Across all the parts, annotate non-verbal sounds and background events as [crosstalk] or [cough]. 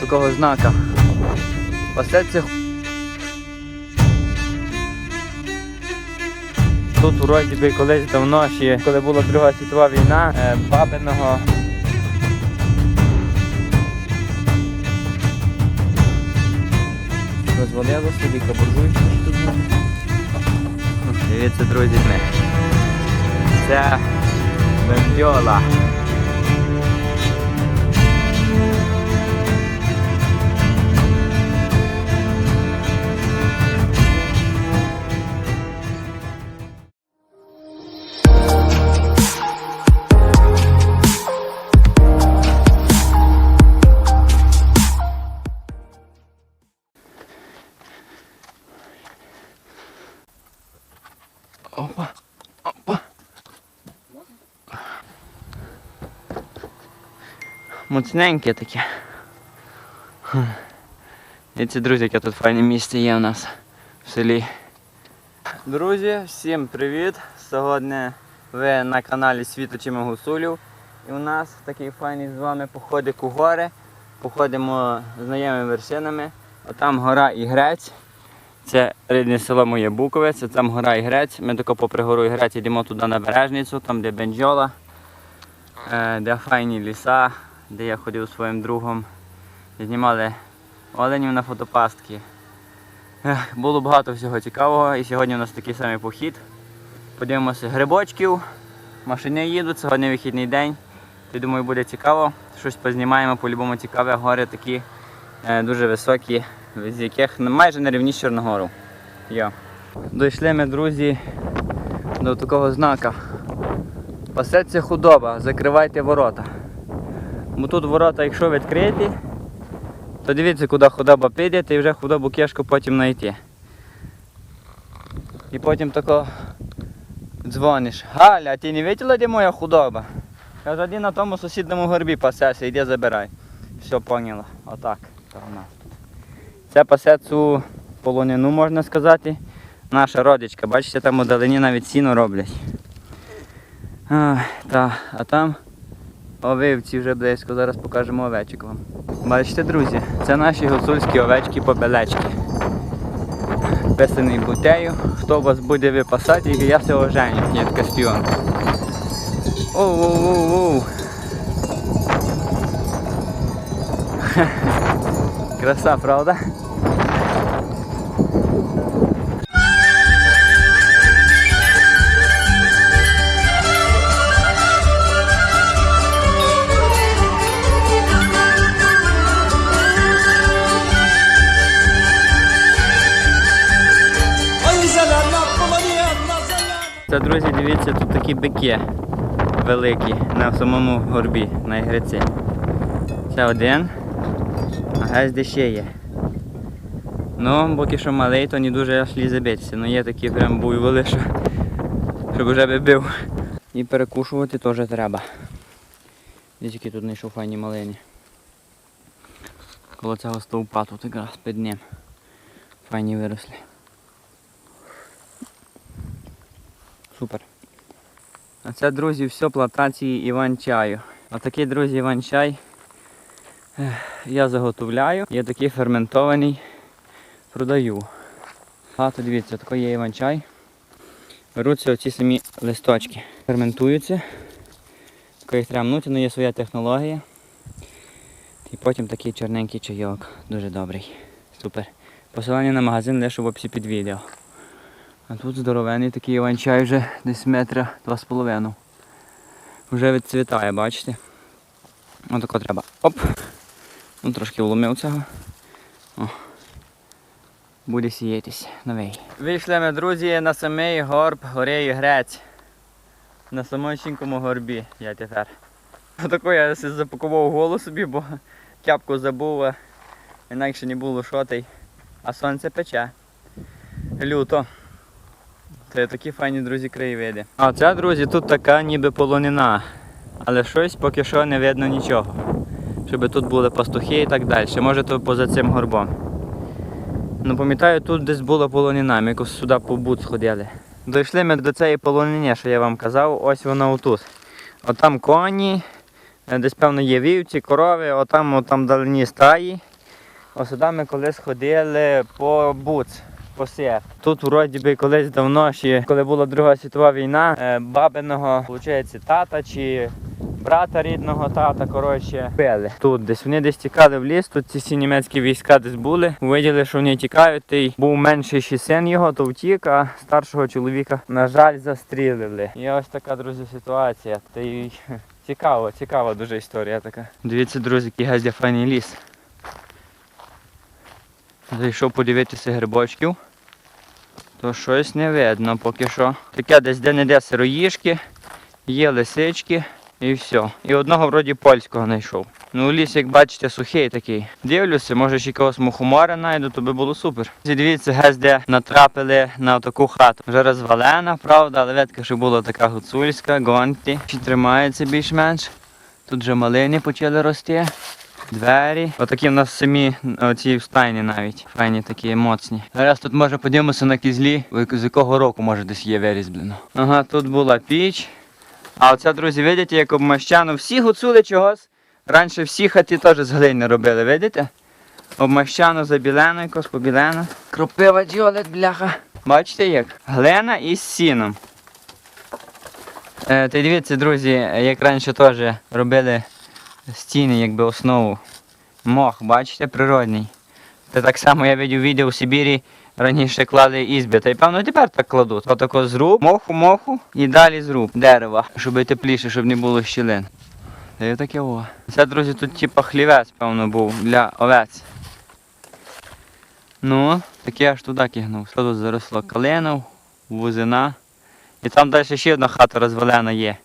такого знака. Пасеться ху- Тут вроді би колись давно ще, коли була Друга світова війна, е, бабиного розвалило собі кабуржується тут. Дивіться, друзі, ми. Це бендьола. Моцненьке таке. Дивіться, друзі, яке тут файне місце є у нас в селі. Друзі, всім привіт! Сьогодні ви на каналі Світочима Гусулів. І у нас такий файний з вами походик у гори. Походимо знайомими вершинами. Отам гора Ігрець. Це рідне село моє Букове, це там гора Ігрець. Ми тако попри гору Ігрець йдемо туди на бережницю, там де бенджола, е, де файні ліса, де я ходив зі своїм другом. Знімали оленів на фотопастки. Було багато всього цікавого і сьогодні у нас такий самий похід. Подивимося грибочків, машини їдуть, сьогодні вихідний день. Я думаю, буде цікаво. Щось познімаємо, по-любому цікаве, гори такі е, дуже високі, з яких майже на рівні з Чорногору. Йо. Дійшли ми, друзі, до такого знака. Пасеться худоба, закривайте ворота. Бо тут ворота, якщо відкриті, то дивіться, куди худоба піде, і вже худобу кешку потім знайти. І потім тако дзвониш. Галя, ти не бачила, де моя худоба? Каже, один на тому сусідньому горбі пасеться, йди забирай. Все поняла. Отак. То у. Це пасе цю полонину, можна сказати. Наша родичка. Бачите, там у далині навіть сіно роблять. А, та, а там овивці вже близько. Зараз покажемо овечок вам. Бачите, друзі, це наші гуцульські овечки побелечки. Писаний бутею. Хто вас буде випасати, я все оженю. Така співанка. Оу-оу-оу-оу. Краса, правда? Це, друзі, дивіться, тут такі бики великі на самому горбі, на ігриці. Це один, а геть де ще є. Ну, поки що малий, то не дуже аж лізе битися. Ну є такі прям буйволи, що щоб вже би бив. І перекушувати теж треба. Десь які тут знайшов файні малині. Коло цього стовпа тут якраз під ним. Файні виросли. Супер. А це, друзі, все плантації Іван-чаю. Отакий, друзі, Іван-чай я заготовляю. Є такий ферментований, продаю. А то дивіться, такий є Іван-чай. Беруться оці самі листочки. Ферментуються. Їх треба мнути, але є своя технологія. І потім такий чорненький чайок. Дуже добрий. Супер. Посилання на магазин лише в описі під відео. А тут здоровений такий іван-чай вже десь метра два з половиною. Вже відцвітає, бачите? Отако треба. Оп! Ну трошки вломив цього. О. Буде сіятись новий. Вийшли ми, друзі, на самий горб гори Грець. На самоченькому горбі я тепер. Отако я запакував голу собі, бо кяпку забув, інакше не було шотей. А сонце пече. Люто. Це такі файні, друзі, краєвиди. А ця, друзі, тут така ніби полонина. Але щось поки що не видно нічого. Щоб тут були пастухи і так далі. Може то поза цим горбом. Ну пам'ятаю, тут десь була полонина, ми якось сюди по бут сходили. Дійшли ми до цієї полонини, що я вам казав, ось вона отут. Отам коні, е, десь певно є вівці, корови, отам, отам далині стаї Ось сюди ми колись ходили по буц. По. Тут вроді би колись давно ще, коли була Друга світова війна, е, бабиного, виходить, тата чи брата рідного тата, коротше, били. Тут десь вони десь тікали в ліс, тут ці всі німецькі війська десь були. Увиділи, що вони тікають, та й був менший ще син його, то втік, а старшого чоловіка, на жаль, застрілили. І ось така, друзі, ситуація. Та цікаво, цікава дуже історія така. Дивіться, друзі, який газдя файний ліс. Зайшов подивитися грибочків. То щось не видно поки що. Таке десь де-не-де сироїшки, є лисички і все. І одного вроді польського знайшов. Ну ліс, як бачите, сухий такий. Дивлюся, може ще якогось мухомора знайду, то би було супер. Дивіться, гез де натрапили на таку хату. Вже розвалена, правда, але видка, що була така гуцульська, гонті. Ще тримається більш-менш. Тут вже малини почали рости. Двері. Отакі в нас самі оці стайні навіть. Файні такі моцні. Зараз тут може подивимося на кізлі, з якого року може десь є вирізблено. Ага, тут була піч. А оце, друзі, видите, як обмащано. Всі гуцули чогось. Раніше всі хаті теж з глини робили, видите? Обмащано забілено, якось побілено. Кропива діолет, бляха. Бачите як? Глина із сіном. Е, й дивіться, друзі, як раніше теж робили стіни, якби основу. Мох, бачите, природний. Це так само я бачив відео в Сибірі, раніше клали ізби. Та й певно тепер так кладуть. Отако зруб, моху, моху і далі зруб дерева, щоб тепліше, щоб не було щілин. Та й таке о. Це, друзі, тут типа хлівець, певно, був для овець. Ну, таке аж туди кигнув. Що тут заросло калинов, вузина. І там далі ще одна хата розвалена є.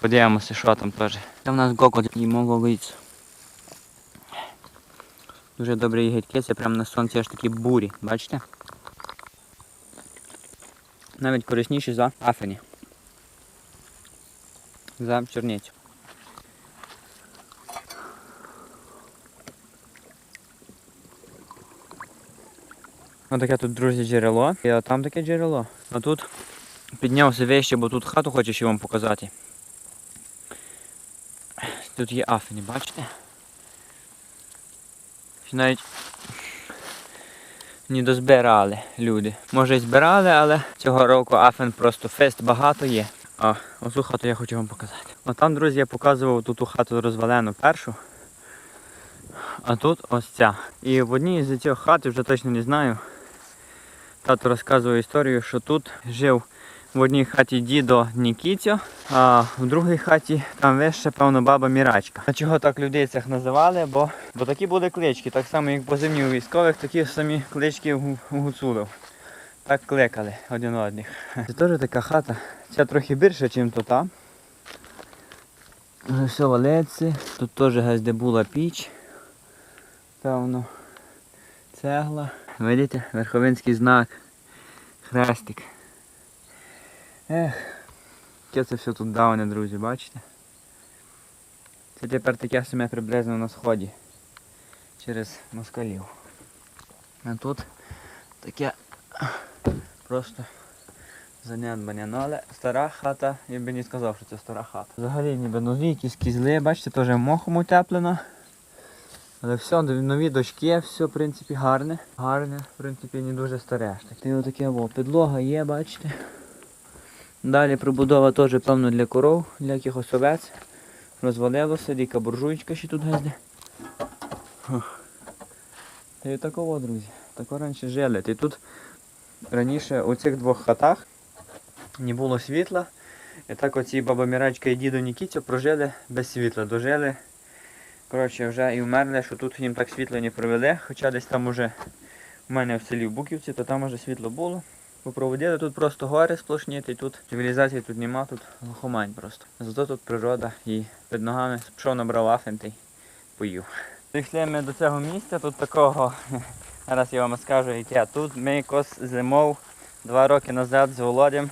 Подивимося, що там теж. Там у нас гокот і могогиць. Дуже добрі гидьки, це прямо на сонці аж такі бурі, бачите? Навіть корисніші за афені. За чорницю. Ось таке тут, друзі, джерело. І там таке джерело. А тут піднявся вище, бо тут хату хочу ще вам показати. Тут є афені, бачите? Навіть не дозбирали люди. Може і збирали, але цього року афен просто фест багато є. А оцю хату я хочу вам показати. А там, друзі, я показував тут ту хату розвалену першу. А тут ось ця. І в одній з цих хат, вже точно не знаю. Тато розказує історію, що тут жив в одній хаті дідо Нікітьо, а в другій хаті там вище, певно, баба Мірачка. А чого так людей цих називали? Бо, бо такі були клички, так само як по позивні у військових, такі самі клички у, гуцулів. Так кликали один одних. Це теж така хата. Ця трохи більша, ніж то та. Вже все валеться. Тут теж газ де була піч. Певно. Цегла. Видите, верховинський знак. Хрестик. Ех, яке це все тут давне, друзі, бачите? Це тепер таке саме приблизно на сході. Через москалів. А тут таке просто занедбання. Ну але стара хата, я би не сказав, що це стара хата. Взагалі ніби нові якісь кізли, бачите, теж мохом утеплено. Але все, нові дошки, все в принципі гарне. Гарне, в принципі, не дуже старе. ж таке. І отаке о, підлога є, бачите. Далі прибудова теж певно для коров, для якихось овець. Розвалилося, діка буржуйчка ще тут газде. Та й такого, друзі. Тако раніше жили. І тут раніше у цих двох хатах не було світла. І так оці баба Мірачка і дідо Нікітьо прожили без світла. Дожили. Коротше, вже і вмерли, що тут їм так світло не провели. Хоча десь там уже у мене в селі в Буківці, то там уже світло було. Попроводили тут просто гори сплошні, тут цивілізації тут нема, тут глухомань просто. Зато тут природа і під ногами пішов набрав афен та й поїв. Прийшли ми до цього місця, тут такого, [laughs] зараз я вам скажу яке. Тут ми якось зимов два роки назад з Володям,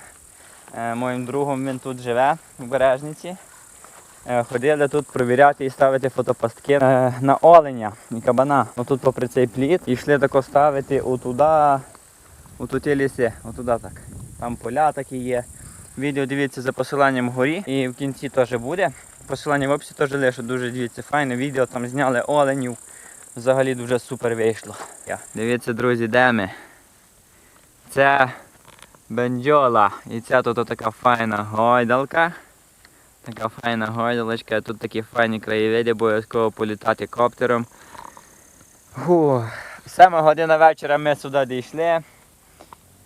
е, моїм другом, він тут живе в Бережниці. Е, Ходили тут провіряти і ставити фотопастки на оленя і кабана. Отут попри цей пліт. І йшли тако ставити отуда, у ті ліси, отуда так. Там поля такі є. Відео дивіться за посиланням вгорі і в кінці теж буде. Посилання в описі теж лише дуже дивіться файне відео, там зняли оленів, взагалі дуже супер вийшло. Дивіться, друзі, де ми? Це бенджола. І це тут така файна гойдалка. Така файна гойдалочка, тут такі файні краєвиди, обов'язково політати коптером. Фу. Саме година вечора ми сюди дійшли.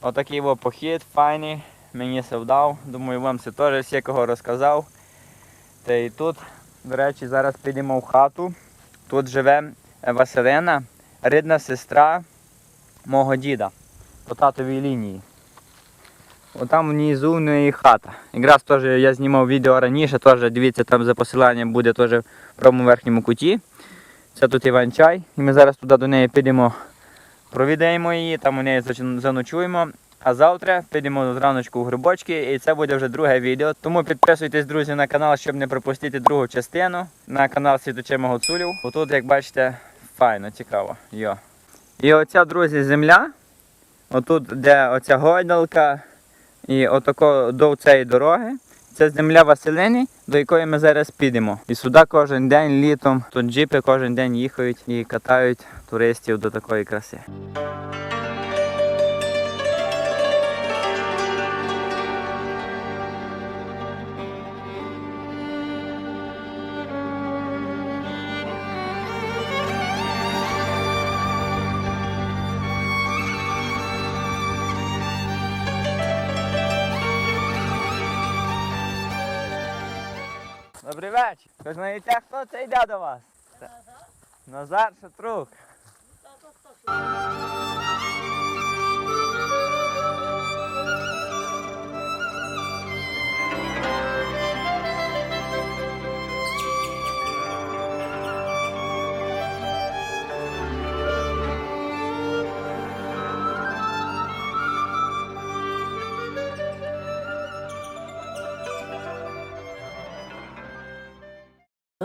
Отакий во похід файний. Мені се вдав. Думаю, вам це теж всякого розказав. Та і тут, до речі, зараз підемо в хату. Тут живе Василина, рідна сестра мого діда по татовій лінії. Отам внизу в неї хата. Якраз теж я знімав відео раніше, теж дивіться, там за посиланням буде теж в правому верхньому куті. Це тут Іван-чай. І ми зараз туди до неї підемо, провідаємо її, там у неї заночуємо. А завтра підемо зраночку в грибочки і це буде вже друге відео. Тому підписуйтесь, друзі, на канал, щоб не пропустити другу частину. На канал Світочима Гуцулів. Отут, як бачите, файно, цікаво. Йо. І оця, друзі, земля. Отут, де оця гойдалка, і отако до цієї дороги. Це земля Василини, до якої ми зараз підемо. І сюди кожен день літом тут джипи кожен день їхають і катають туристів до такої краси. Добрий вечір. Ви знаєте, хто це йде до вас? Це Назар Шатрук.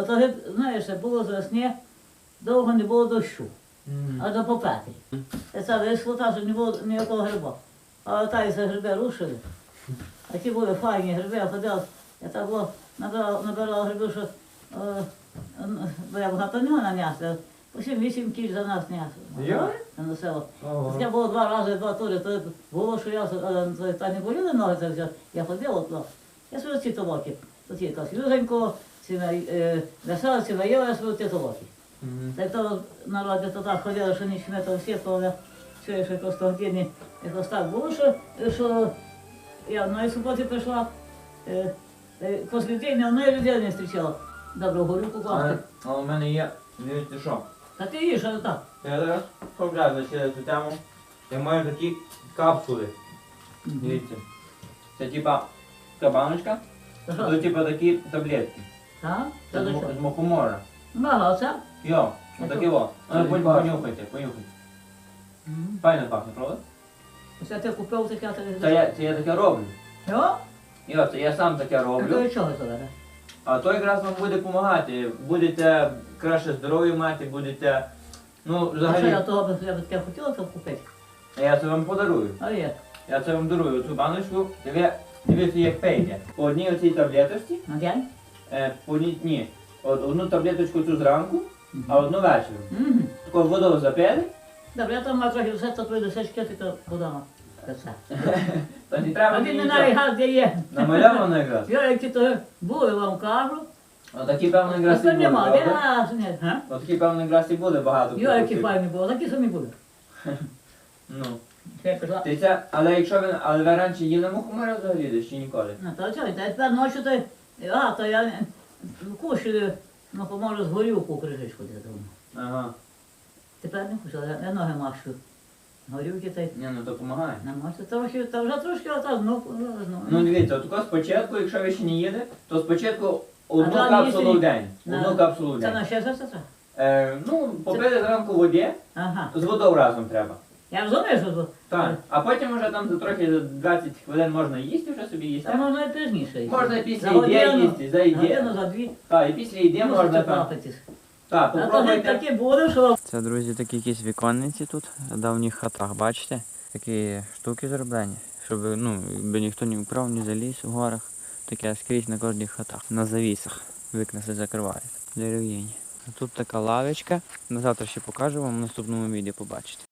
А то, геть, знаєш, було з весни, довго не було дощу, а до попети. Це вийшло так, що не було ніякого гриба. А та і це гриби рушили. [laughs] А ті були файні гриби, я ходила, я так було, набирала, набирала гриби, що е, бо я багато не на м'ясо. Усім вісім кіль за нас м'ясо. Я? На село. Таке було два рази, два тури, то було, що я е, та не боліли ноги, це. Я ходила туди. Я свої ці толоки. Тут є якась Люзенько, ці е, весела, ці воєва, я свої. Так то народи так ходили, що ніч ми то всі, то але все, що якось години, якось так було, що, що я одної суботи прийшла, е, е, день одної людини не зустрічала. Добре, горілку Але, класти. але у мене є, дивіться що. Та ти їж, але так. Я зараз пов'язую ще цю тему. Я маю такі капсули. Дивіться. Це типа така баночка, Та а що? тут типа такі таблетки. Так? Це му- що? з мухомора. Ну. Йо, Я отакі во. Ну, понюхайте, понюхайте. Мгм. Файно пахне, правда? Оце ти купив таке, ти... Це я, це я таке роблю. Йо? Йо, це я сам таке А роблю. то від чого це веде? А то якраз вам буде допомагати. Будете краще здоров'я мати, будете. Ну, А що я взагалі, того би я би таке хотіла то купити? я це вам подарую. А є. Я це вам дарую цю баночку. Ви дивіться, як пейте. По одній оцій таблеточці, На день? Е, по. От одну таблеточку цю зранку, а одну ввечері. Мгм. Таку водою запили, Добре, я там маю трохи все, то твої досечки, ти то подама. Це все. [laughs] то не треба А ти не навіть газ де є. Намальовано якраз. Я які то були вам кажу. Отакі певно А якраз і то буде, нема, де правда? газ, ні. га? Отакі певно якраз і буде багато. Я які продуктів. файні були, такі самі були. [laughs] Ну. Пішла. Ти це, але якщо ви, але ви раніше їли мухомора взагалі десь чи ніколи? Ну, то чого, та тепер ночі то, а, то я кушаю, ну, поможе з горілку крижечку де думаю. Ага. Тепер не кушаю, я, я ноги машу. Горілки та й Ні, ну допомагає. не машу. Трохи, та вже трошки ота знов, знов. Ну дивіться, от спочатку, якщо ви ще не їде, то спочатку одну А капсулу їсти- в день. Одну капсулу в Це день. на ще це це? Е, ну, попити зранку в воді, Ага. з водою разом треба. Я розумію, що то. Так. А потім вже там за трохи за 20 хвилин можна їсти, вже собі їсти. Та можна і пізніше. їсти. Можна після годину, їсти, за їди. Годину, за дві. Так, і після їди можна там. Так, А то попробуйте. таке буде, що Це, друзі, такі якісь віконниці тут, в давніх хатах, бачите? Такі штуки зроблені, щоб ну, якби ніхто не вкрав, не заліз у горах. Таке скрізь на кожних хатах. На завісах. Вікна все закривають. Дерев'яні. Тут така лавочка. На завтра ще покажу вам в наступному відео побачите.